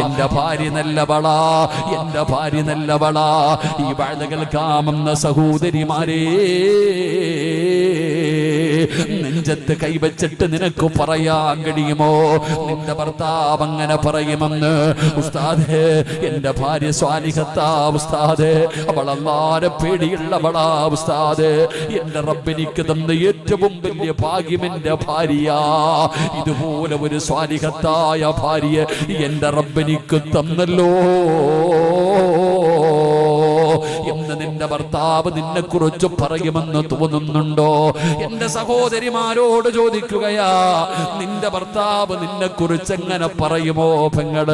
എന്റെ ഭാര്യ നല്ലവളാ എന്റെ ഭാര്യ നല്ലവളാ ഈ വാഴകൾ കാമെന്ന സഹോദരിമാരേ. നെഞ്ചത്ത് കൈവച്ചിട്ട് നിനക്ക് പറയാൻ കഴിയുമോ നിന്റെ ഭർത്താവ് അങ്ങനെ പറയുമെന്ന്. ഉസ്താദേ എന്റെ ഭാര്യ സ്വാലിഹത്താ ഉസ്താദേ. അവൾ പേടിയുള്ളവളാ ഉസ്താദേ. എന്റെ റബ്ബിനിക്ക് തന്ന ഏറ്റവും വലിയ ഭാഗ്യം എന്റെ ഭാര്യ ഇതുപോലെ ഒരു സ്വാലിഹത്തായ ഭാര്യ എന്റെ റബ്ബിനിക്ക് തന്നല്ലോ. ഭർത്താവ് നിന്നെ കുറിച്ച് പറയുമെന്ന് തോന്നുന്നുണ്ടോ? എന്റെ സഹോദരിമാരോട് ചോദിക്കുകയാ നിന്റെ ഭർത്താവ് നിന്നെ കുറിച്ച് എങ്ങനെ പറയുമോ പെങ്ങൾ?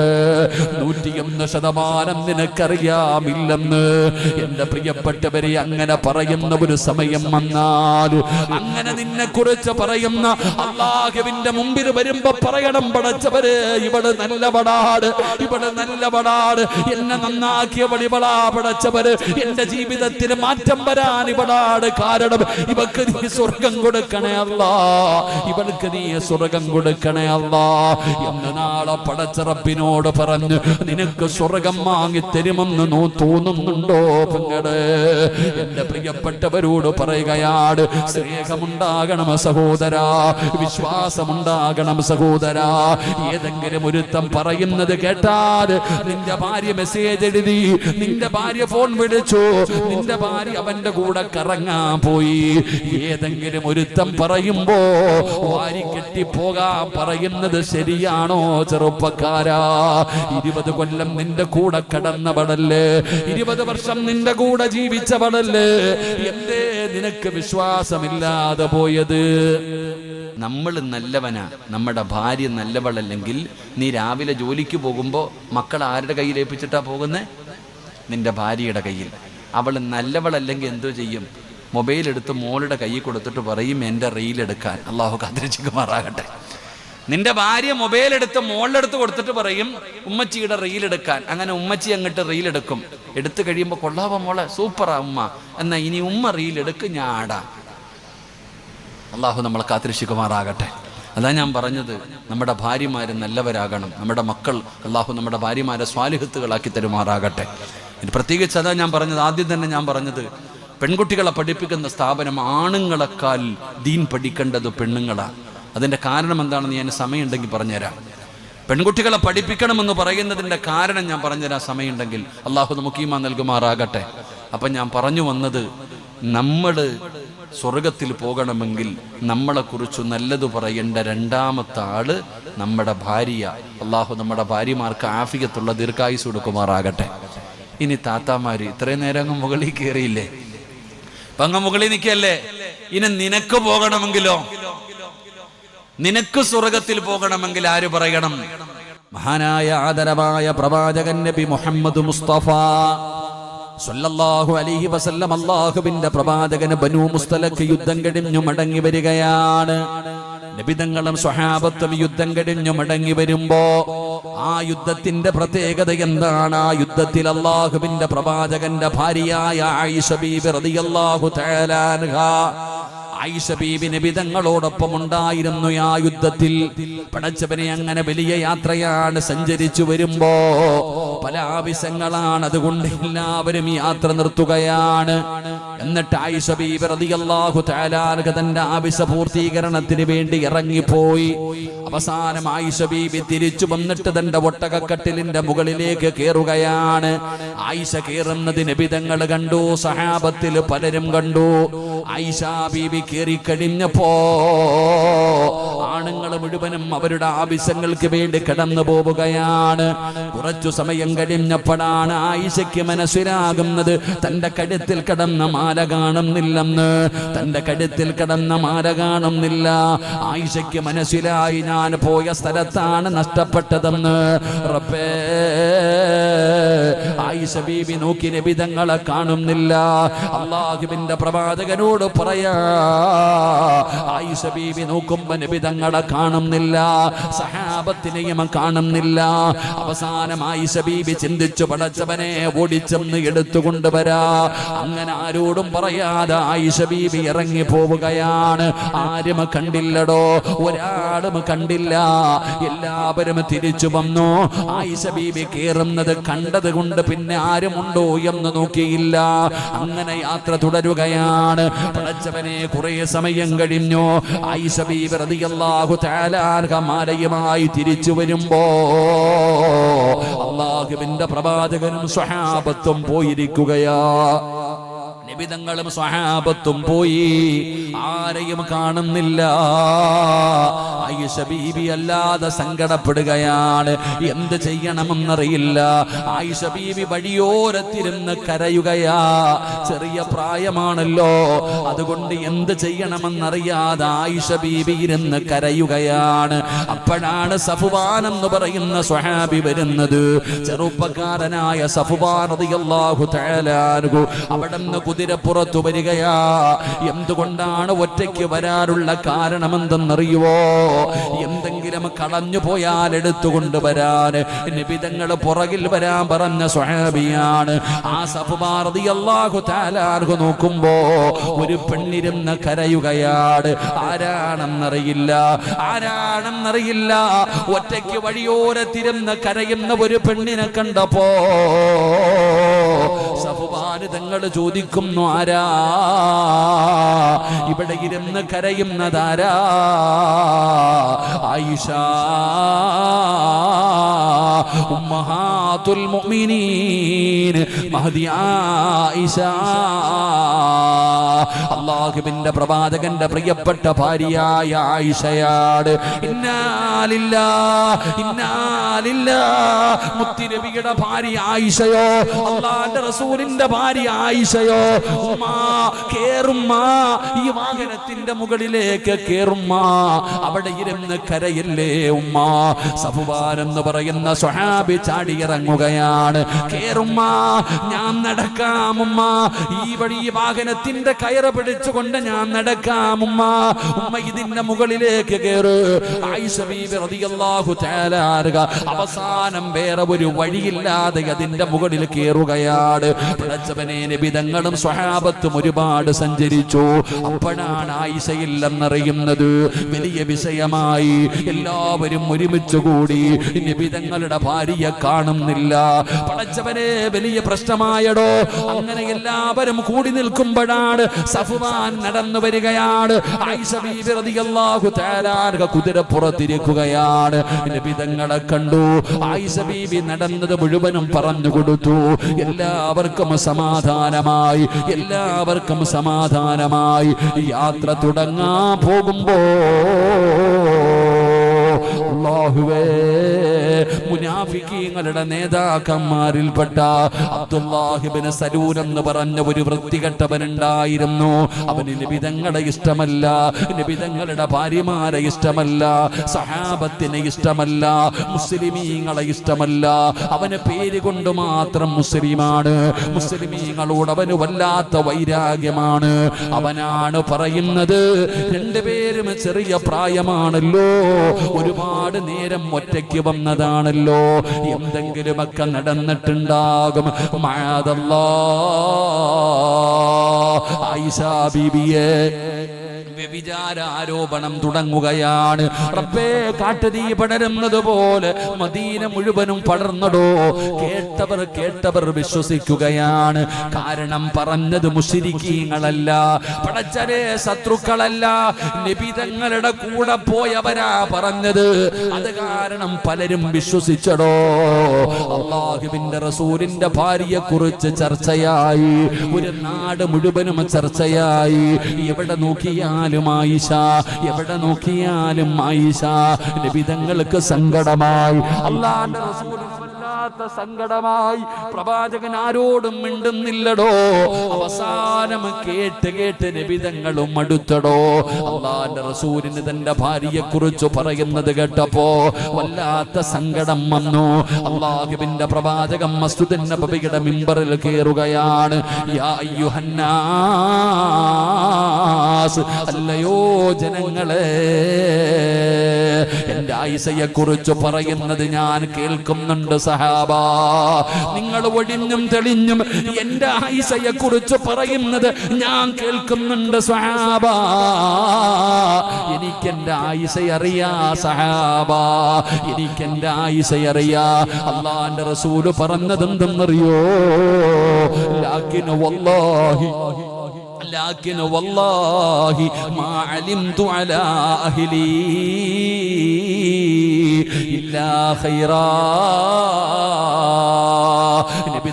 നൂറ്റിയൊന്ന് ശതമാനം നിനക്കറിയാമില്ലെന്ന്. എന്റെ പ്രിയപ്പെട്ടവരെ അങ്ങനെ പറയുന്ന ഒരു സമയം വന്നാൽ അങ്ങനെ നിന്നെ കുറിച്ച് പറയുന്ന അള്ളാഹുവിന്റെ മുമ്പിൽ വരുമ്പോ പറയണം പടച്ചവര് ഇവൾ ഇവിടെ ഇവൾ നല്ലവടാട് എന്നെ നന്നാക്കിയ വടിവളാ പടച്ചവര്. എന്റെ ജീവിതത്തിന് മാറ്റം വരാൻ ഇവടാണ് കാരണം. ഇവക്ക് നീ സ്വർഗം കൊടുക്കണേ അല്ല. ഇവൾക്ക് നീ സ്വർഗം കൊടുക്കണേ അല്ല. എന്ന് നാളെ പടച്ചിറപ്പിനോട് പറഞ്ഞു നിനക്ക് സ്വർഗം വാങ്ങി തരുമെന്ന് നോ തോന്നുന്നുണ്ടോ പെങ്ങൾ? എന്റെ പ്രിയപ്പെട്ടവരോട് പറയുകയാണ് സ്നേഹമുണ്ടാകണം സഹോദരാ വിശ്വാസമുണ്ടാകണം സഹോദരാ. ഏതെങ്കിലും ഒരുത്തം പറയുന്നത് കേട്ടാൽ നിന്റെ ഭാര്യ മെസ്സേജ് എഴുതി നിന്റെ ഭാര്യ ഫോൺ വിളിച്ചു നിന്റെ ഭാര്യ അവന്റെ കൂടെ കറങ്ങാൻ പോയി. ഏതെങ്കിലും ഒരുത്തം പറയുമ്പോ വാരി കെട്ടി പോകാൻ പറയുന്നത് ശരിയാണോ ചെറുപ്പക്കാരാ? ഇരുപത് കൊല്ലം നിന്റെ കൂടെ കടന്നവളല്ലേ? ഇരുപത് വർഷം നിന്റെ കൂടെ ജീവിച്ചവളല്ലേ? എന്തേ നിനക്ക് വിശ്വാസമില്ലാതെ പോയത്? നമ്മൾ നല്ലവനാ. നമ്മുടെ ഭാര്യ നല്ലവളല്ലെങ്കിൽ നീ രാവിലെ ജോലിക്ക് പോകുമ്പോൾ മക്കൾ ആരുടെ കയ്യിൽ ഏൽപ്പിച്ചിട്ടാ പോകുന്നേ? നിന്റെ ഭാര്യയുടെ കയ്യിൽ. അവൾ നല്ലവളല്ലെങ്കിൽ എന്തോ ചെയ്യും. മൊബൈൽ എടുത്ത് മോളുടെ കയ്യിൽ കൊടുത്തിട്ട് പറയും എന്റെ റീൽ എടുക്കാൻ. അള്ളാഹു കാത്തിരിച്ചുമാറാകട്ടെ നിന്റെ ഭാര്യ മൊബൈൽ എടുത്ത് മോളിലെടുത്ത് കൊടുത്തിട്ട് പറയും ഉമ്മച്ചിയുടെ റീൽ എടുക്കാൻ. അങ്ങനെ ഉമ്മച്ചി അങ്ങോട്ട് റീൽ എടുക്കും. എടുത്തു കഴിയുമ്പോൾ കൊള്ളാവോ മോളെ? സൂപ്പറാ ഉമ്മ. എന്നാ ഇനി ഉമ്മ റീൽ എടുക്ക് ഞാൻ ആടാ അള്ളാഹു നമ്മളെ കാത്തിരിശുകുമാറാകട്ടെ അതാ ഞാൻ പറഞ്ഞത് നമ്മുടെ ഭാര്യമാർ നല്ലവരാകണം. നമ്മുടെ മക്കൾ അള്ളാഹു നമ്മുടെ ഭാര്യമാരെ സ്വാലിഹത്തുകളാക്കി തരുമാറാകട്ടെ. പ്രത്യേകിച്ച് അതാ ഞാൻ പറഞ്ഞത് ആദ്യം തന്നെ ഞാൻ പറഞ്ഞത് പെൺകുട്ടികളെ പഠിപ്പിക്കുന്ന സ്ഥാപനം ആണുങ്ങളെക്കാൾ ദീൻ പഠിക്കേണ്ടത് പെണ്ണുങ്ങളാണ് അതിന്റെ കാരണം എന്താണെന്ന് ഞാൻ സമയമുണ്ടെങ്കിൽ പറഞ്ഞുതരാം. പെൺകുട്ടികളെ പഠിപ്പിക്കണമെന്ന് പറയുന്നതിന്റെ കാരണം ഞാൻ പറഞ്ഞുതരാം സമയമുണ്ടെങ്കിൽ. അള്ളാഹു നമുക്ക് നൽകുമാറാകട്ടെ. അപ്പം ഞാൻ പറഞ്ഞു വന്നത് നമ്മൾ സ്വർഗത്തിൽ പോകണമെങ്കിൽ നമ്മളെക്കുറിച്ച് നല്ലത് പറയേണ്ട രണ്ടാമത്തെ ആൾ നമ്മുടെ ഭാര്യ. അള്ളാഹു നമ്മുടെ ഭാര്യമാർക്ക് ആഫിയത്തുള്ള ദീർഘായുസ് കൊടുക്കുമാറാകട്ടെ. ഇനി താത്താമാര് ഇത്രയും നേരം അങ്ങ് മുകളിൽ കയറിയില്ലേ? അപ്പൊ അങ്ങ് മുകളിൽ നിൽക്കല്ലേ? ഇനി നിനക്ക് പോകണമെങ്കിലോ? നിനക്ക് സ്വർഗത്തിൽ പോകണമെങ്കിൽ ആര് പറയണം? മഹാനായ ആദരവായ പ്രവാചകൻ നബി മുഹമ്മദ് മുസ്തഫ. സല്ലല്ലാഹു അലൈഹി വസല്ലം അല്ലാഹുവിന്റെ പ്രവാചകന് ബനു മുസ്തലക്ക് യുദ്ധം കഴിഞ്ഞു മടങ്ങി വരികയാണ്. നബിതങ്ങളും സ്വഹാബത്തും യുദ്ധം കഴിഞ്ഞു മടങ്ങി വരുമ്പോ ആ യുദ്ധത്തിന്റെ പ്രത്യേകത എന്താണ്? ആ യുദ്ധത്തിൽ അള്ളാഹുവിന്റെ പ്രവാചകന്റെ ഭാര്യയായ ആയിഷ ബീബി റളിയല്ലാഹു തആല അൻഹാ ആയിഷ ഉണ്ടായിരുന്നു ആ യുദ്ധത്തിൽ. പടച്ചവനെ അങ്ങനെ വലിയ യാത്രയാണ് സഞ്ചരിച്ചു വരുമ്പോ പല ആവശ്യങ്ങളാണ്. അതുകൊണ്ട് എല്ലാവരും യാത്ര നിർത്തുകയാണ്. എന്നിട്ട് ആയിഷ തന്റെ ആവശ്യ പൂർത്തീകരണത്തിന് വേണ്ടി ഇറങ്ങിപ്പോയി. അവസാനം ആയിഷ ബീബി തിരിച്ചു വന്നിട്ട് തന്റെ ഒട്ടകക്കട്ടിലിന്റെ മുകളിലേക്ക് കയറുകയാണ് ആയിഷ കയറുന്നത് നബിതങ്ങൾ കണ്ടു സഹാബത്തിൽ പലരും കണ്ടു. ആയിഷ ബീബി കയറിക്കഴിഞ്ഞപ്പോ ആണുങ്ങൾ മുഴുവനും അവരുടെ ആവശ്യങ്ങൾക്ക് വേണ്ടി കടന്നു പോവുകയാണ്. കുറച്ചു സമയം കഴിഞ്ഞപ്പോഴാണ് ആയിഷയ്ക്ക് മനസ്സിലാകുന്നത് തന്റെ കഴുത്തിൽ കടന്ന മാല കാണുന്നില്ലെന്ന്. തന്റെ കഴുത്തിൽ കടന്ന മാല കാണുന്നില്ല. ആയിഷയ്ക്ക് മനസ്സിലായി ഞാൻ പോയ സ്ഥലത്താണ് നഷ്ടപ്പെട്ടതെന്ന്. റബ്ബേ ആയിഷ ബീബി നോക്കി നബിതങ്ങളെ കാണുന്നില്ല. അള്ളാഹുവിന്റെ പ്രവാചകനോട് പറയാ ആയിഷ ബീബി നോക്കുമ്പോ നബിതങ്ങളെ കാണുന്നില്ല സഹാബത്തിനെയും കാണുന്നില്ല. അവസാനമായി ആയിഷ ചിന്തിച്ചു പടച്ചവനെ ഓടിച്ചെന്ന് എടുത്തുകൊണ്ടുവരാ. അങ്ങനെ ആരോടും പറയാതെ ആയിഷ ബീബി ഇറങ്ങി പോവുകയാണ്. ആരും കണ്ടില്ലടോ ഒരാളും കണ്ടില്ല. എല്ലാവരും തിരിച്ചു വന്നു. ആയിഷ ബീബി കേറുന്നത് കണ്ടത് കൊണ്ട് പിന്നെ ആരുമുണ്ടോ എന്ന് നോക്കിയില്ല. അങ്ങനെ യാത്ര തുടരുകയാണ്. പടച്ചവനെ കുറെ സമയം കഴിഞ്ഞു. ആയിഷ ബീബി റളിയല്ലാഹു തആല അൻഹ തിരിച്ചു വരുമ്പോ അള്ളാഹുവിന്റെ പ്രവാചകനും സ്വഹാബത്തും പോയിരിക്കുകയാ. നിബിതങ്ങളും സ്വഹാബത്തും പോയി. ആരെയും കാണുന്നില്ല. ആയിഷ അല്ലാതെ സങ്കടപ്പെടുകയാണ്. എന്ത് ചെയ്യണമെന്നറിയില്ല. ആയിഷ ബീബി വഴിയോരത്തിരുന്ന് കരയുകയാ. ചെറിയ പ്രായമാണല്ലോ. അതുകൊണ്ട് എന്ത് ചെയ്യണമെന്നറിയാതെ ആയിഷ ബീബി ഇരുന്ന് കരയുകയാണ്. അപ്പോഴാണ് സഫുവാൻ എന്ന് പറയുന്ന സ്വഹാബി വരുന്നത്. ചെറുപ്പക്കാരനായ സഫുവാൻ അവിടെ നിന്ന് കുതിര കുതിരപ്പുറത്തു വരികയാ. എന്തുകൊണ്ടാണ് ഒറ്റയ്ക്ക് വരാനുള്ള കാരണമെന്തെന്നറിയുവോ? എന്തെങ്കിലും കളഞ്ഞു പോയാൽ എടുത്തുകൊണ്ട് വരാൻ. നിബിതങ്ങൾ പുറകിൽ വരാൻ പറഞ്ഞ സ്വഹാബിയാണ്. ആ സഫുമാറതി അള്ളാഹു താലാർഹു നോക്കുമ്പോ ഒരു പെണ്ണിരുന്ന് കരയുകയാണ്. ആരാണെന്നറിയില്ല. ആരാണെന്നറിയില്ല. ഒറ്റയ്ക്ക് വഴിയോരത്തിരുന്ന് കരയുന്ന ഒരു പെണ്ണിനെ കണ്ടപ്പോ സഫുമാനിതങ്ങൾ ചോദിക്കുന്നു ആരാ? ഇവിടെ ഇരുന്ന് കരയുന്നതാരാ? ആയിഷ. ഉമ്മഹാത്തുൽ മുഅ്മിനീൻ. മഹദി ആയിഷ. അള്ളാഹുവിന്റെ പ്രവാചകന്റെ പ്രിയപ്പെട്ട ഭാര്യയായ ആയിഷയാണ്. ഇന്നാലില്ല ഇന്നാലില്ല. മുത്തിരവിയുടെ ഭാര്യ ആയിഷയോ അള്ളാന്റെ റസൂലിന്റെ ഭാര്യ ആയിഷയോ ഉമ്മാ കേറുമ്മ ഈ വാഹനത്തിന്റെ മുകളിലേക്ക് കേറുമ്മ. അവിടെ ഇരുന്ന് കരയില്ലേ ഉമ്മ? സഫുവാൻ എന്ന് പറയുന്ന സ്വഹാബി ചാടിയിറങ്ങുകയാണ് കേറുമ്മ ഞാൻ നടക്കാമുമ്മ ഈ വഴി വാഹനത്തിന്റെ കയറ് പിടിച്ചുകൊണ്ട് ഞാൻ നടക്കാമുമ്മ ഉമ്മ. ഇതിന്റെ മുകളിലേക്ക് അൻഹ. അവസാനം വേറെ ഒരു വഴിയില്ലാതെ അതിന്റെ മുകളിൽ കയറുകയാണ് പിടച്ചവനെ നിബിതങ്ങളും സ്വഹാബത്തും ഒരുപാട് സഞ്ചരിച്ചു. അപ്പോഴാണ് ആയിഷയില്ലെന്നറിയുന്നത്. വലിയ വിഷയമായി എല്ലാവരും ഒരുമിച്ച് കൂടി ഭാര്യയെ കാണുന്നില്ല. പടച്ചവനെ വലിയ പ്രശ്നമായടോ. അങ്ങനെ എല്ലാവരും കൂടി നിൽക്കുമ്പോഴാണ് സഫുവാൻ നടന്നു വരികയാണ്. കുതിരപ്പുറത്തിരിക്കുകയാണ്. നബിതങ്ങളെ കണ്ടു. ആയിഷ ബീബി നടന്നത് മുഴുവനും പറഞ്ഞു കൊടുത്തു. എല്ലാവർക്കും സമാധാനമായി. എല്ലാവർക്കും സമാധാനമായി. യാത്ര തുടങ്ങാൻ പോകുമ്പോ മുനാഫിക്കീങ്ങളുടെ നേതാക്കന്മാരിൽപ്പെട്ട അബ്ദുല്ലാഹിബിന് സലൂൻ എന്ന് പറഞ്ഞ ഒരു വൃത്തികെട്ടവനുണ്ടായിരുന്നു. അവന് നിബിതങ്ങളെ ഇഷ്ടമല്ല നിബിതങ്ങളുടെ ഭാര്യമാരെ ഇഷ്ടമല്ല സഹാബത്തിനെ ഇഷ്ടമല്ല മുസ്ലിമീങ്ങളെ ഇഷ്ടമല്ല. അവന് പേര് കൊണ്ട് മാത്രം മുസ്ലിമാണ്. മുസ്ലിമീങ്ങളോട് അവന് വല്ലാത്ത വൈരാഗ്യമാണ്. അവനാണ് പറയുന്നത് രണ്ടുപേരും ചെറിയ പ്രായമാണല്ലോ ഒരുപാട് നേരം ഒറ്റയ്ക്ക് വന്നതാണല്ലോ എന്തെങ്കിലുമൊക്കെ നടന്നിട്ടുണ്ടാകും. മാതല്ലോ ആയിഷ ബീബിയെ. വ്യഭിചാര ആരോപണം തുടങ്ങുകയാണ്. റബ്ബേ കാട്ടുതീ പടരുന്നത് പോലെ മദീന മുഴുവനും പടർന്നടോ. കേട്ടവർ കേട്ടവർ വിശ്വസിക്കുകയാണ്. കാരണം പറഞ്ഞത് മുഷിരിക്കീങ്ങളല്ല പടച്ചരെ ശത്രുക്കളല്ല. നിബിതങ്ങളുടെ കൂടെ പോയവരാ പറഞ്ഞത്. അത് കാരണം പലരും വിശ്വസിച്ചടോ. അള്ളാഹുവിന്റെ റസൂലിന്റെ ഭാര്യയെ കുറിച്ച് ചർച്ചയായി. ഒരു നാട് മുഴുവനും ചർച്ചയായി. എവിടെ നോക്കിയാലും ആയിഷ എവിടെ നോക്കിയാലും ആയിഷ. നിബിതങ്ങൾക്ക് സങ്കടമായി. അള്ളാന്റെ റസൂൽ വല്ലാത്ത സങ്കടമായി പ്രവാചകൻ ആരോടും മിണ്ടുന്നില്ലടോ. അവസാനം കേട്ട് കേട്ട് നിബിതങ്ങളും അടുത്തടോ. അള്ളാന്റെ റസൂലിന് തന്റെ ഭാര്യയെ കുറിച്ച് പറയുന്നത് കേട്ടപ്പോ വല്ലാത്ത സങ്കടം വന്നു. അള്ളാഹുബിന്റെ പ്രവാചകം മസ്തുദൻ നബിയുടെ മിമ്പറിൽ കയറുകയാണ് അല്ലയോ ജനങ്ങളെ. എന്റെ ആയിസയെ കുറിച്ച് പറയുന്നത് ഞാൻ കേൾക്കുന്നുണ്ട് സഹാബ നിങ്ങൾ ഒടിഞ്ഞും തെളിഞ്ഞും എന്റെ ആയിസയെ കുറിച്ച് പറയുന്നത് ഞാൻ കേൾക്കുന്നുണ്ട് സഹാബ എനിക്കെന്റെ ആയിസ അറിയാ സഹാബ എനിക്കെന്റെ ആയിസ അറിയാ അള്ളാന്റെ റസൂല് പറഞ്ഞത് എന്തെന്നറിയോ ലാക്കിന് വല്ലാഹി لكن والله ما علمت على أهلي إلا خيرا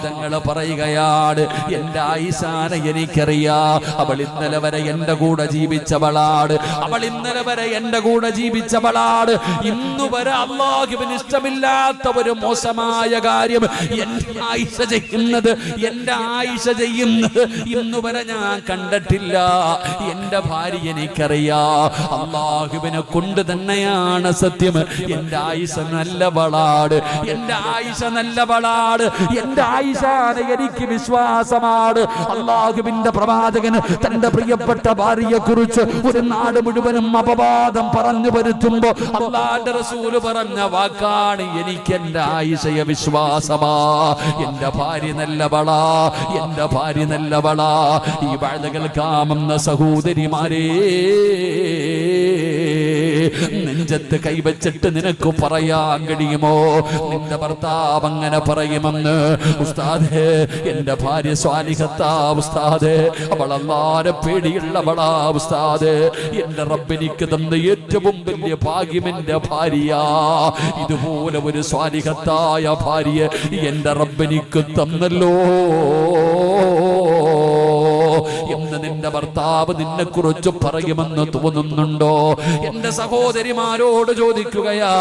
നിബിതങ്ങൾ പറയുകയാണ്. എന്റെ ആയിസാന എനിക്കറിയാ. അവൾ ഇന്നലെ വരെ എന്റെ കൂടെ ജീവിച്ചവളാണ്. അവൾ ഇന്നലെ വരെ എന്റെ കൂടെ ജീവിച്ചവളാണ്. ഇന്നു വരെ അള്ളാഹുവിന് ഇഷ്ടമില്ലാത്ത ഒരു മോശമായ കാര്യം എന്റെ ആയിഷ ചെയ്യുന്നത് എന്റെ ആയിഷ ചെയ്യുന്നത് ഇന്നു വരെ ഞാൻ കണ്ടിട്ടില്ല. എന്റെ ഭാര്യ എനിക്കറിയാ. അള്ളാഹുവിനെ കൊണ്ട് തന്നെയാണ് സത്യം. എന്റെ ആയിഷ നല്ലവളാണ്. എന്റെ ആയിഷ നല്ലവളാട് എന്റെ ആയിഷാനെ എനിക്ക് വിശ്വാസമാണ്. അള്ളാഹുവിന്റെ പ്രവാചകന് തന്റെ പ്രിയപ്പെട്ട ഭാര്യയെ കുറിച്ച് ഒരു നാട് മുഴുവനും അപവാദം പറഞ്ഞു വരുത്തുമ്പോ അള്ളാന്റെ റസൂൽ പറഞ്ഞ വാക്കാണ് എനിക്ക് എന്റെ ആയിഷയെ വിശ്വാസമാ. എന്റെ ഭാര്യ നല്ലവളാ എന്റെ ഭാര്യ നല്ലവളാ. ഈ വാഴ കാമെന്ന സഹോദരിമാരേ. നെഞ്ചത്ത് കൈവച്ചിട്ട് നിനക്ക് പറയാൻ കഴിയുമോ നിന്റെ ഭർത്താവ് അങ്ങനെ പറയുമെന്ന്. ഉസ്താദേ എന്റെ ഭാര്യ സ്വാലിഹത്താ ഉസ്താദേ. അവൾ പേടിയുള്ളവളാ ഉസ്താദേ. എന്റെ റബ്ബിനിക്ക് തന്ന ഏറ്റവും വലിയ ഭാഗ്യം എന്റെ ഭാര്യ ഇതുപോലെ ഒരു സ്വാലിഹത്തായ ഭാര്യ എന്റെ റബ്ബിനിക്ക് തന്നല്ലോ. നിന്റെ ഭർത്താവ് നിന്നെ കുറിച്ച് പറയുമെന്ന് തോന്നുന്നുണ്ടോ? എന്റെ സഹോദരിമാരോട് ചോദിക്കുകയാ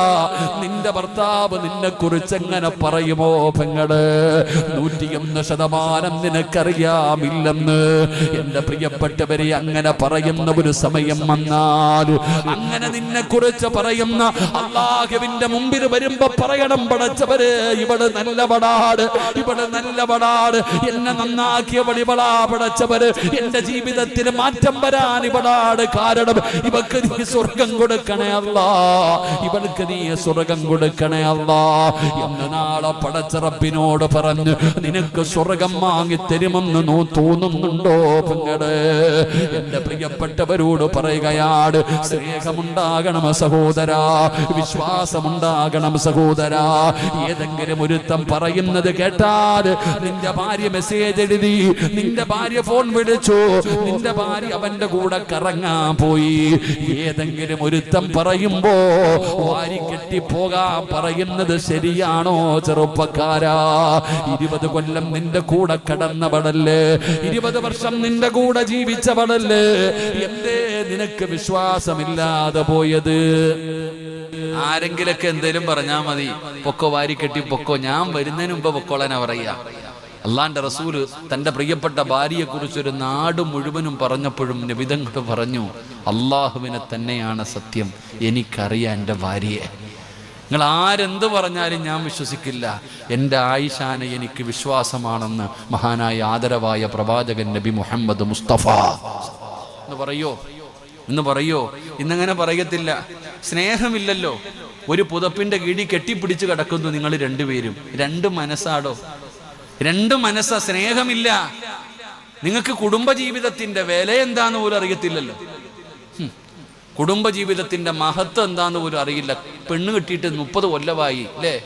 നിന്റെ ഭർത്താവ് നിന്നെ കുറിച്ച് എങ്ങനെ പറയുമോ പെങ്ങൾ? നൂറ്റിയൊന്ന് ശതമാനം നിനക്കറിയാമില്ലെന്ന്. എന്റെ പ്രിയപ്പെട്ടവരെ അങ്ങനെ പറയുന്ന ഒരു സമയം വന്നാൽ അങ്ങനെ നിന്നെ കുറിച്ച് പറയുന്ന അള്ളാഹുവിന്റെ മുമ്പിൽ വരുമ്പോ പറയണം പടച്ചവര് ഇവൾ നല്ലവടാട് ഇവൾ നല്ലവടാട് എന്നെ നന്നാക്കിയ വടിവളാ പടച്ചവര്. എന്റെ ജീവിതത്തിൽ മാറ്റം വരാൻ ഇവടാണ് കാരണം. ഇവക്ക് നീ സ്വർഗം കൊടുക്കണേ അല്ല. ഇവൾക്ക് നീ സ്വർഗം കൊടുക്കണേ അല്ല. എന്ന് നാളെ പടച്ചിറപ്പിനോട് പറഞ്ഞു നിനക്ക് സ്വർഗം വാങ്ങി തരുമെന്ന് നോ തോന്നുന്നുണ്ടോ പെങ്ങൾ എന്റെ പ്രിയപ്പെട്ടവരോട് പറയുകയാണ് സ്നേഹമുണ്ടാകണം സഹോദര വിശ്വാസമുണ്ടാകണം സഹോദര. ഏതെങ്കിലും ഒരുത്തം പറയുന്നത് കേട്ടാൽ നിന്റെ ഭാര്യ മെസ്സേജ് എഴുതി നിന്റെ ഭാര്യ ഫോൺ വിളിച്ചു നിന്റെ ഭാര്യ അവന്റെ കൂടെ കറങ്ങാൻ പോയി. ഏതെങ്കിലും ഒരുത്തം പറയുമ്പോ വാരി കെട്ടി പോകാൻ പറയുന്നത് ശരിയാണോ ചെറുപ്പക്കാരാ? ഇരുപത് കൊല്ലം നിന്റെ കൂടെ കടന്നവളല്ലേ? ഇരുപത് വർഷം നിന്റെ കൂടെ ജീവിച്ചവളല്ലേ? എന്തേ നിനക്ക് വിശ്വാസമില്ലാതെ പോയത്? ആരെങ്കിലൊക്കെ എന്തേലും പറഞ്ഞാ മതി. പൊക്കോ വാരി കെട്ടി പൊക്കോ. ഞാൻ വരുന്നതിന് മുമ്പ് പൊക്കോളനാ പറയാ അള്ളാന്റെ റസൂൽ തന്റെ പ്രിയപ്പെട്ട ഭാര്യയെ കുറിച്ച് ഒരു നാട് മുഴുവനും പറഞ്ഞപ്പോഴും നിബിധങ്ങൾ പറഞ്ഞു അള്ളാഹുവിനെ തന്നെയാണ് സത്യം. എനിക്കറിയാം എന്റെ ഭാര്യയെ. നിങ്ങൾ ആരെന്ത് പറഞ്ഞാലും ഞാൻ വിശ്വസിക്കില്ല. എന്റെ ആയിഷാനെ എനിക്ക് വിശ്വാസമാണെന്ന് മഹാനായ ആദരവായ പ്രവാചകൻ നബി മുഹമ്മദ് മുസ്തഫ. എന്ന് പറയോ? എന്ന് പറയോ? ഇന്നങ്ങനെ പറയത്തില്ല. സ്നേഹമില്ലല്ലോ. ഒരു പുതപ്പിന്റെ കീഴി കെട്ടിപ്പിടിച്ച് കിടക്കുന്നു നിങ്ങൾ രണ്ടുപേരും. രണ്ട് മനസ്സാടോ? രണ്ട് മനസ്സ സ്നേഹമില്ല. നിങ്ങൾക്ക് കുടുംബജീവിതത്തിന്റെ വില എന്താന്ന് പോലും അറിയത്തില്ലല്ലോ. കുടുംബജീവിതത്തിന്റെ മഹത്വം എന്താന്ന് പോലും അറിയില്ല. പെണ്ണ് കിട്ടിയിട്ട് മുപ്പത് കൊല്ലമായി അല്ലേ?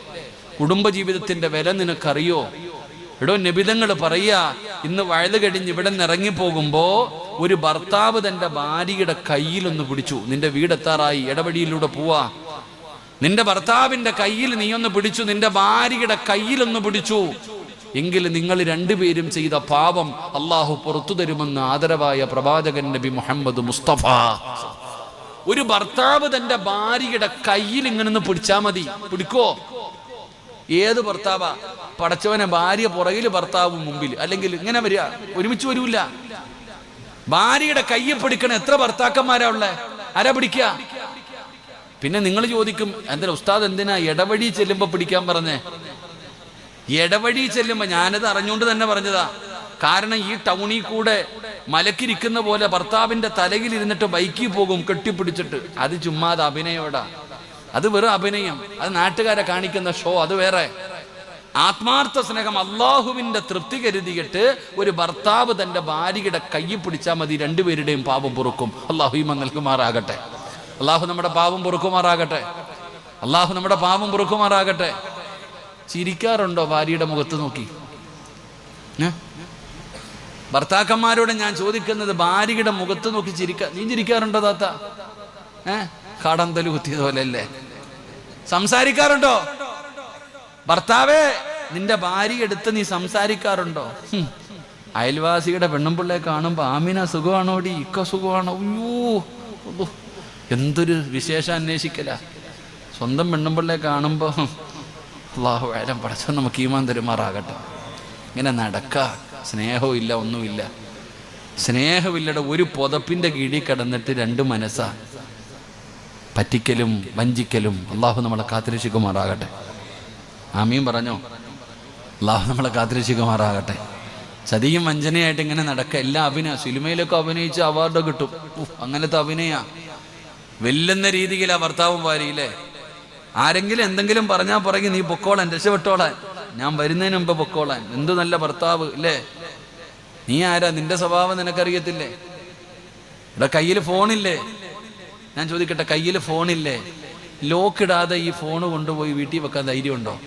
കുടുംബജീവിതത്തിന്റെ വില നിനക്കറിയോ? എടോ നിബിതങ്ങൾ പറയാ ഇന്ന് വയൽ കഴിഞ്ഞ് ഇവിടെ നിന്ന് ഇറങ്ങിപ്പോകുമ്പോ ഒരു ഭർത്താവ് തന്റെ ഭാര്യയുടെ കയ്യിലൊന്ന് പിടിച്ചു. നിന്റെ വീടെത്താറായി ഇടവഴിയിലൂടെ പോവാ. നിന്റെ ഭർത്താവിന്റെ കയ്യിൽ നീ ഒന്ന് പിടിച്ചു നിന്റെ ഭാര്യയുടെ കയ്യിലൊന്ന് പിടിച്ചു. എങ്കിൽ നിങ്ങൾ രണ്ടുപേരും ചെയ്ത പാപം അള്ളാഹു പുറത്തു തരുമെന്ന് ആദരവായ പ്രവാചകൻ നബി മുഹമ്മദ് മുസ്തഫ. ഒരു ഭർത്താവ് തന്റെ ഭാര്യയുടെ കയ്യിൽ ഇങ്ങനെ ഒന്ന് പിടിച്ചാ മതി. പിടിക്കോ? ഏത് ഭർത്താവാ? പടച്ചവനെ ഭാര്യ പുറകിൽ ഭർത്താവ് മുമ്പിൽ. അല്ലെങ്കിൽ ഇങ്ങനെ വരിക. ഒരുമിച്ച് വരൂല. ഭാര്യയുടെ കയ്യെ പിടിക്കണ എത്ര ഭർത്താക്കന്മാരാ ഉള്ളേ? ആരാ പിടിക്കുക? പിന്നെ നിങ്ങൾ ചോദിക്കും എന്തിനാ ഉസ്താദ് എന്തിനാ ഇടവഴി ചെല്ലുമ്പോ പിടിക്കാൻ പറഞ്ഞേ? ഇടവഴി ചെല്ലുമ്പോ ഞാനത് അറിഞ്ഞുകൊണ്ട് തന്നെ പറഞ്ഞതാ. കാരണം ഈ ടൗണിൽ കൂടെ മലക്കിരിക്കുന്ന പോലെ ഭർത്താവിന്റെ തലയിൽ ഇരുന്നിട്ട് ബൈക്കിൽ പോകും കെട്ടിപ്പിടിച്ചിട്ട്. അത് ചുമ്മാതെ അഭിനയോടാ. അത് വെറും അഭിനയം. അത് നാട്ടുകാരെ കാണിക്കുന്ന ഷോ അത് വേറെ. ആത്മാർത്ഥ സ്നേഹം അള്ളാഹുവിന്റെ തൃപ്തി കരുതിയിട്ട് ഒരു ഭർത്താവ് തന്റെ ഭാര്യയുടെ കൈ പിടിച്ചാൽ മതി രണ്ടുപേരുടെയും പാപം പൊറുക്കും. അള്ളാഹു ഈ മങ്ങൽക്കുമാറാകട്ടെ അള്ളാഹു നമ്മുടെ പാപം പൊറുക്കുമാറാകട്ടെ. അള്ളാഹു നമ്മുടെ പാപം പൊറുക്കുമാറാകട്ടെ. ചിരിക്കാറുണ്ടോ ഭാര്യയുടെ മുഖത്ത് നോക്കി? ഭർത്താക്കന്മാരോട് ഞാൻ ചോദിക്കുന്നത് ഭാര്യയുടെ മുഖത്ത് നോക്കി ചിരിക്ക. നീ ചിരിക്കാറുണ്ടോ താത്ത? ഏ കാടന്തൽ കുത്തിയതുപോലെ അല്ലേ സംസാരിക്കാറുണ്ടോ? ഭർത്താവേ നിന്റെ ഭാര്യ എടുത്ത് നീ സംസാരിക്കാറുണ്ടോ. അയൽവാസിയുടെ പെണ്ണുമ്പിള്ളയെ കാണുമ്പോ ആമിന സുഖമാണോടി? ഇക്ക സുഖമാണോ? അയ്യോ എന്തൊരു വിശേഷം അന്വേഷിക്കല സ്വന്തം പെണ്ണുമ്പിള്ളയെ കാണുമ്പോ ഹും, അള്ളാഹു വേലം പടച്ചോ നമുക്ക് ഈമാൻ തരുമാറാകട്ടെ. ഇങ്ങനെ നടക്ക. സ്നേഹവും ഇല്ല ഒന്നുമില്ല. സ്നേഹമില്ലട ഒരു പുതപ്പിന്റെ കീഴിൽ കിടന്നിട്ട് രണ്ട് മനസ്സാ. പറ്റിക്കലും വഞ്ചിക്കലും അള്ളാഹു നമ്മളെ കാത്തിരക്ഷിക്കുമാറാകട്ടെ. ആമീൻ പറഞ്ഞോ? അള്ളാഹു നമ്മളെ കാത്തിരക്ഷിക്കുമാറാകട്ടെ. ചതിയും വഞ്ചനയായിട്ട് ഇങ്ങനെ നടക്ക. എല്ലാ അഭിനയ സിനിമയിലൊക്കെ അഭിനയിച്ച് അവാർഡ് കിട്ടും. അങ്ങനത്തെ അഭിനയ. വെല്ലുന്ന രീതിയിലാ ഭർത്താവും ഭാര്യയില്ലേ ആരെങ്കിലും എന്തെങ്കിലും പറഞ്ഞാൽ പറയും നീ പൊക്കോളാൻ രക്ഷപ്പെട്ടോളാൻ. ഞാൻ വരുന്നതിന് മുമ്പ് പൊക്കോളാൻ. എന്തു നല്ല ഭർത്താവ് ഇല്ലേ? നീ ആരാ? നിന്റെ സ്വഭാവം നിനക്കറിയത്തില്ലേ? ഇവിടെ കയ്യിൽ ഫോണില്ലേ? ഞാൻ ചോദിക്കട്ടെ കയ്യിൽ ഫോണില്ലേ? ലോക്ക് ഇടാതെ ഈ ഫോൺ കൊണ്ടുപോയി വീട്ടിൽ വെക്കാൻ ധൈര്യമുണ്ടോ?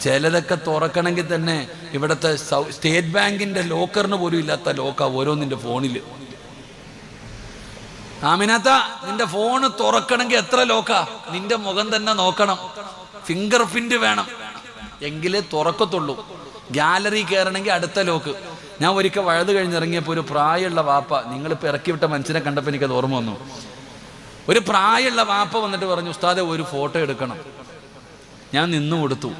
ചിലതൊക്കെ തുറക്കണമെങ്കിൽ തന്നെ ഇവിടുത്തെ സ്റ്റേറ്റ് ബാങ്കിന്റെ ലോക്കറിന് പോലും ഇല്ലാത്ത ലോക്കാ ഓരോന്നിന്റെ ഫോണിൽ ആമിനാത്ത നിന്റെ ഫോണ് തുറക്കണമെങ്കിൽ എത്ര ലോക്കാ? നിന്റെ മുഖം തന്നെ നോക്കണം. ഫിംഗർ പ്രിന്റ് വേണം. എങ്കിലേ തുറക്കത്തുള്ളൂ. ഗാലറി കയറണമെങ്കിൽ അടുത്ത ലോക്ക് ഞാൻ ഒരിക്കൽ വഴുത് കഴിഞ്ഞിറങ്ങിയപ്പോൾ ഒരു പ്രായമുള്ള വാപ്പ നിങ്ങളിപ്പോൾ ഇറക്കി വിട്ട മനുഷ്യനെ കണ്ടപ്പോൾ എനിക്കത് ഓർമ്മ വന്നു. ഒരു പ്രായമുള്ള വാപ്പ വന്നിട്ട് പറഞ്ഞു ഉസ്താദെ ഒരു ഫോട്ടോ എടുക്കണം. ഞാൻ നിന്നു കൊടുത്തു.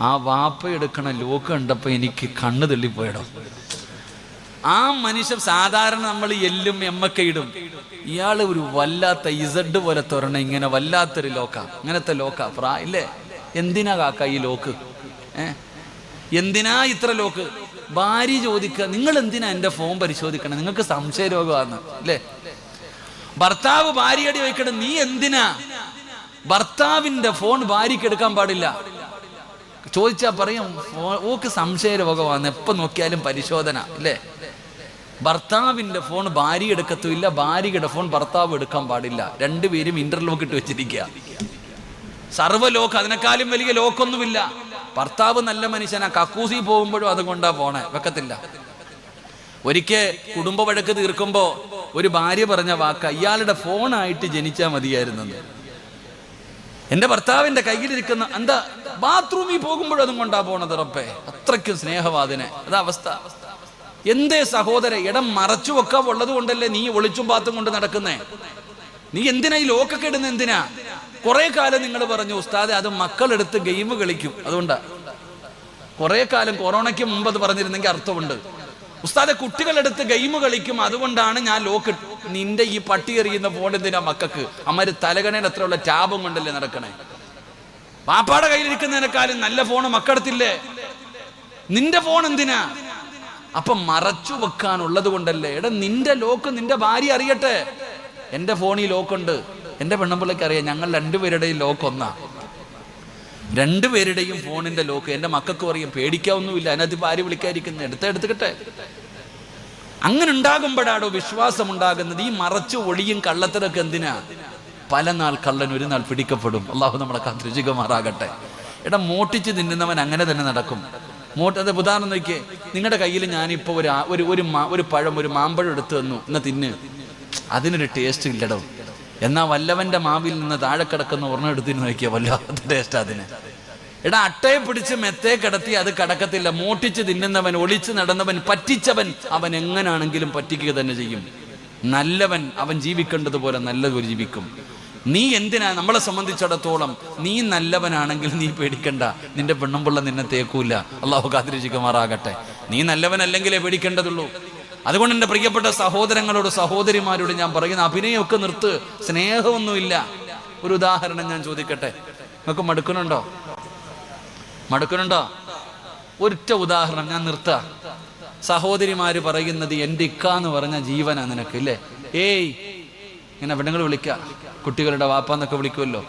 ആ വാപ്പ എടുക്കണ ലോക്ക് കണ്ടപ്പോൾ എനിക്ക് കണ്ണ് തെള്ളിപ്പോയടോ. ആ മനുഷ്യൻ സാധാരണ നമ്മൾ എല്ലും എമ്മൊക്കെ ഇടും. ഇയാൾ ഒരു വല്ലാത്ത ഇസഡ് പോലെ തുറണ ഇങ്ങനെ വല്ലാത്തൊരു ലോക്ക. ഇങ്ങനത്തെ ലോക്ക. പ്രാ ഇല്ലേ? എന്തിനാ കാക്ക ഈ ലോക്ക്? ഏ? എന്തിനാ ഇത്ര ലോക്ക്? ഭാര്യ ചോദിക്കുക നിങ്ങൾ എന്തിനാ എന്റെ ഫോൺ പരിശോധിക്കണം? നിങ്ങൾക്ക് സംശയ രോഗമാണ് അല്ലേ? ഭർത്താവ് ഭാര്യയുടെ ചോദിക്കണം നീ എന്തിനാ? ഭർത്താവിന്റെ ഫോൺ ഭാര്യയ്ക്ക് എടുക്കാൻ പാടില്ല. ചോദിച്ചാ പറയും ഓക്ക് സംശയ രോഗമാണ് എപ്പോ നോക്കിയാലും പരിശോധന. ഇല്ലേ ഭർത്താവിന്റെ ഫോൺ ഭാര്യ എടുക്കത്തുമില്ല ഭാര്യയുടെ ഫോൺ ഭർത്താവ് എടുക്കാൻ പാടില്ല. രണ്ടുപേരും ഇന്റർലോക്ക് ഇട്ട് വെച്ചിരിക്കുക. സർവലോക്ക് അതിനേക്കാളും വലിയ ലോക്കൊന്നുമില്ല ഭർത്താവ് നല്ല മനുഷ്യനാ കക്കൂസി പോകുമ്പോഴും അതുകൊണ്ടാ പോണേ വെക്കത്തില്ല. ഒരിക്കൽ കുടുംബ വഴക്ക് തീർക്കുമ്പോ ഒരു ഭാര്യ പറഞ്ഞ വാക്ക ഇയാളുടെ ഫോണായിട്ട് ജനിച്ചാ മതിയായിരുന്നത് എന്റെ ഭർത്താവിന്റെ കയ്യിലിരിക്കുന്ന എന്താ ബാത്റൂമിൽ പോകുമ്പോഴും അതും കൊണ്ടാ പോണത് ഉറപ്പേ അത്രയ്ക്കും സ്നേഹവാദിനെ. അതാ അവസ്ഥ. എന്തേ സഹോദര ഇടം മറച്ചു വെക്കാൻ ഉള്ളത് കൊണ്ടല്ലേ നീ ഒളിച്ചും പാത്തും കൊണ്ട് നടക്കുന്നേ? നീ എന്തിനാ ഈ ലോക്കൊക്കെ ഇടുന്ന എന്തിനാ? കുറെ കാലം നിങ്ങൾ പറഞ്ഞു ഉസ്താദെ അത് മക്കളെടുത്ത് ഗെയിം കളിക്കും. അതുകൊണ്ടാ. കുറെ കാലം കൊറോണയ്ക്ക് മുമ്പ് അത് പറഞ്ഞിരുന്നെങ്കിൽ അർത്ഥമുണ്ട്. ഉസ്താദെ കുട്ടികളെടുത്ത് ഗെയിം കളിക്കും അതുകൊണ്ടാണ് ഞാൻ ലോക്ക് നിന്റെ ഈ പട്ടി എറിയുന്ന ഫോൺ എന്തിനാ മക്കൾക്ക്? അമ്മര് തലകണയിൽ അത്രയുള്ള ടാബും കൊണ്ടല്ലേ നടക്കണേ? പാപ്പാടെ കയ്യിലിരിക്കുന്നതിനേക്കാളും നല്ല ഫോൺ മക്കളെടുത്തില്ലേ നിന്റെ ഫോൺ എന്തിനാ? അപ്പൊ മറച്ചു വെക്കാനുള്ളത് കൊണ്ടല്ലേ? എടാ നിന്റെ ലോക്ക് നിന്റെ ഭാര്യ അറിയട്ടെ. എന്റെ ഫോണിൽ ലോക്കുണ്ട് എന്റെ പെണ്ണമ്പിള്ളക്ക് അറിയാം ഞങ്ങൾ രണ്ടുപേരുടെയും ലോക്ക് ഒന്നാ. രണ്ടുപേരുടെയും ഫോണിന്റെ ലോക്ക് എന്റെ മക്കൾക്ക് അറിയാം പേടിക്കാവൊന്നുമില്ല അതിനകത്ത് ഭാര്യ ആര് വിളിക്കാതിരിക്കുന്നത് എടുത്ത എടുത്തുകിട്ടെ അങ്ങനെ ഉണ്ടാകുമ്പോഴാണോ വിശ്വാസം ഉണ്ടാകുന്നത് ഈ മറച്ചു ഒളിയും കള്ളത്തരൊക്കെ എന്തിനാ? പല നാൾ കള്ളൻ ഒരു നാൾ പിടിക്കപ്പെടും. അള്ളാഹു നമ്മളെ കാത്തിരചികമാറാകട്ടെ എടാ മോട്ടിച്ച് തിന്നുന്നവൻ അങ്ങനെ തന്നെ നടക്കും. മോട്ട് ബുധാനം നോക്കിയേ. നിങ്ങളുടെ കയ്യിൽ ഞാനിപ്പോൾ ഒരു ഒരു ഒരു ഒരു പഴം ഒരു മാമ്പഴം എടുത്തു തന്നു. എന്നാ തിന്ന്. അതിനൊരു ടേസ്റ്റ് ഇല്ലടോ. എന്നാ വല്ലവന്റെ മാവിൽ നിന്ന് താഴെ കിടക്കുന്ന ഒരെണ്ണം എടുത്തിട്ട് നോക്കിയാൽ വല്ലാത്ത ടേസ്റ്റ് അതിന്. എടാ അട്ടയെ പിടിച്ച് മെത്തേ കിടത്തി അത് കടക്കത്തില്ല. മോട്ടിച്ച് തിന്നുന്നവൻ ഒളിച്ച് നടന്നവൻ പറ്റിച്ചവൻ അവൻ എങ്ങനാണെങ്കിലും പറ്റിക്കുക തന്നെ ചെയ്യും. നല്ലവൻ അവൻ ജീവിക്കേണ്ടതുപോലെ നല്ലതൊരു ജീവിക്കും. നീ എന്തിനാ നമ്മളെ സംബന്ധിച്ചിടത്തോളം നീ നല്ലവനാണെങ്കിൽ നീ പേടിക്കണ്ട. നിന്റെ പെണ്ണുമ്പിള്ള നിന്നെ തേക്കൂല. അള്ളാഹു കാത്തിരിക്കുമാറാകട്ടെ. നീ നല്ലവനല്ലെങ്കിലേ പേടിക്കേണ്ടതുള്ളൂ. അതുകൊണ്ട് എന്റെ പ്രിയപ്പെട്ട സഹോദരങ്ങളോട് സഹോദരിമാരോട് ഞാൻ പറയുന്ന അഭിനയമൊക്കെ നിർത്ത്. സ്നേഹമൊന്നുമില്ല. ഒരു ഉദാഹരണം ഞാൻ ചോദിക്കട്ടെ. നിങ്ങൾക്ക് മടുക്കുന്നുണ്ടോ? മടുക്കുന്നുണ്ടോ? ഒറ്റ ഉദാഹരണം ഞാൻ നിർത്ത. സഹോദരിമാര് പറയുന്നത് എന്റെ ഇക്ക എന്ന് പറഞ്ഞ ജീവനാ നിനക്ക് ഇല്ലേ? ഏയ് ഇങ്ങനെ പെണ്ണുങ്ങൾ വിളിക്ക. കുട്ടികളുടെ വാപ്പ എന്നൊക്കെ വിളിക്കുമല്ലോ.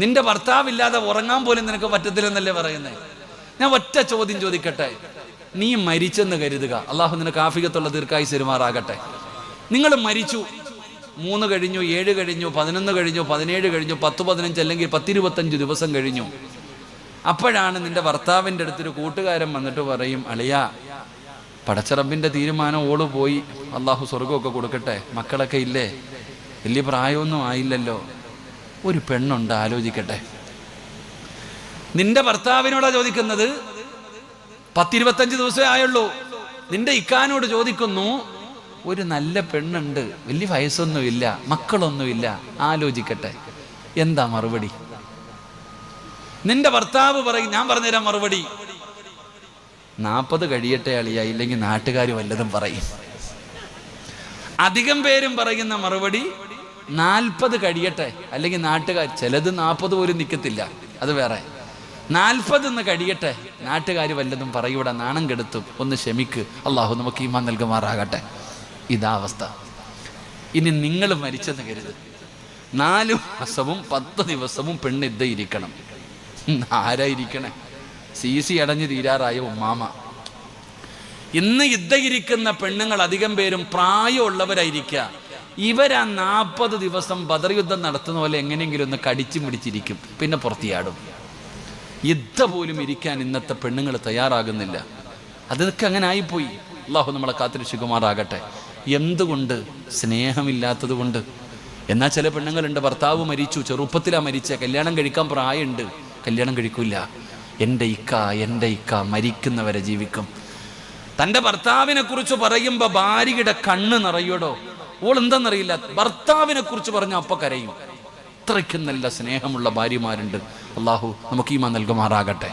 നിന്റെ ഭർത്താവില്ലാതെ ഉറങ്ങാൻ പോലും നിനക്ക് പറ്റത്തില്ലെന്നല്ലേ പറയുന്നത് ഞാൻ ഒറ്റ ചോദ്യം ചോദിക്കട്ടെ? നീ മരിച്ചെന്ന് കരുതുക. അള്ളാഹു നിനക്ക് ആഫികത്തുള്ള ദീർഘായി പെരുമാറാകട്ടെ നിങ്ങൾ മരിച്ചു. മൂന്ന് കഴിഞ്ഞു ഏഴ് കഴിഞ്ഞു പതിനൊന്ന് കഴിഞ്ഞു പതിനേഴ് കഴിഞ്ഞു പത്ത് പതിനഞ്ച് അല്ലെങ്കിൽ പത്തിരുപത്തഞ്ച് ദിവസം കഴിഞ്ഞു. അപ്പോഴാണ് നിന്റെ ഭർത്താവിന്റെ അടുത്തൊരു കൂട്ടുകാരൻ വന്നിട്ട് പറയും അളിയ പടച്ചറബിന്റെ തീരുമാനം ഓൾ പോയി അള്ളാഹു സ്വർഗമൊക്കെ കൊടുക്കട്ടെ. മക്കളൊക്കെ ഇല്ലേ? വലിയ പ്രായമൊന്നും ആയില്ലല്ലോ. ഒരു പെണ്ണുണ്ട് ആലോചിക്കട്ടെ. നിന്റെ ഭർത്താവിനോടാ ചോദിക്കുന്നത്? പത്തിരുപത്തഞ്ച് ദിവസമേ ആയുള്ളൂ. നിന്റെ ഇക്കാനോട് ചോദിക്കുന്നു ഒരു നല്ല പെണ്ണുണ്ട് വലിയ വയസ്സൊന്നുമില്ല മക്കളൊന്നുമില്ല ആലോചിക്കട്ടെ. എന്താ മറുപടി? നിന്റെ ഭർത്താവ് പറയും ഞാൻ പറഞ്ഞുതരാം മറുപടി. നാൽപ്പത് കഴിയട്ടെ അളിയ ഇല്ലെങ്കിൽ നാട്ടുകാർ വല്ലതും പറയും. അധികം പേരും പറയുന്ന മറുപടി നാൽപ്പത് കഴിയട്ടെ അല്ലെങ്കിൽ നാട്ടുകാർ ചിലത് നാൽപ്പത് പോലും നിൽക്കത്തില്ല അത് വേറെ. നാൽപ്പത് എന്ന് കഴിയട്ടെ നാട്ടുകാർ വല്ലതും പറയൂടെ നാണം കെടുത്തും ഒന്ന് ക്ഷമിക്ക്. അള്ളാഹു നമുക്ക് ഈമാൻ നൽകുമാറാകട്ടെ. ഇതാ അവസ്ഥ. ഇനി നിങ്ങൾ മരിച്ചെന്ന് കരുത്. നാല് മാസവും പത്ത് ദിവസവും പെണ്ണിദ്ധ ഇരിക്കണം. ആരായിരിക്കണേ സി സി അടഞ്ഞു തീരാറായ ഉമ്മാമ? ഇന്ന് യുദ്ധയിരിക്കുന്ന പെണ്ണുങ്ങൾ അധികം പേരും പ്രായമുള്ളവരായിരിക്കുക ഇവരാ നാൽപ്പത് ദിവസം ബദർ യുദ്ധം നടത്തുന്ന പോലെ എങ്ങനെയെങ്കിലും ഒന്ന് കടിച്ചു പിടിച്ചിരിക്കും പിന്നെ പുറത്തിയാടും. യുദ്ധ പോലും ഇരിക്കാൻ ഇന്നത്തെ പെണ്ണുങ്ങൾ തയ്യാറാകുന്നില്ല. അതൊക്കെ അങ്ങനെ ആയിപ്പോയി. അള്ളാഹു നമ്മളെ കാത്തിരക്ഷിക്കുമാറാകട്ടെ എന്തുകൊണ്ട്? സ്നേഹമില്ലാത്തത് കൊണ്ട് എന്നാൽ ചില പെണ്ണുങ്ങളുണ്ട്. ഭർത്താവ് മരിച്ചു. ചെറുപ്പത്തിലാ മരിച്ച. കല്യാണം കഴിക്കാൻ പ്രായമുണ്ട്. കല്യാണം കഴിക്കൂല. എന്റെ ഇക്ക എന്റെ ഇക്ക മരിക്കുന്നവരെ ജീവിക്കും. തന്റെ ഭർത്താവിനെ കുറിച്ച് പറയുമ്പോൾ ഭാര്യയുടെ കണ്ണ് നിറയോടോ? ഓൾ എന്താണെന്നറിയില്ല ഭർത്താവിനെ കുറിച്ച് പറഞ്ഞ അപ്പ കരയും. അത്രയ്ക്കും നല്ല സ്നേഹമുള്ള ഭാര്യമാരുണ്ട്. അള്ളാഹു നമുക്ക് ഈമാ നൽകുമാറാകട്ടെ.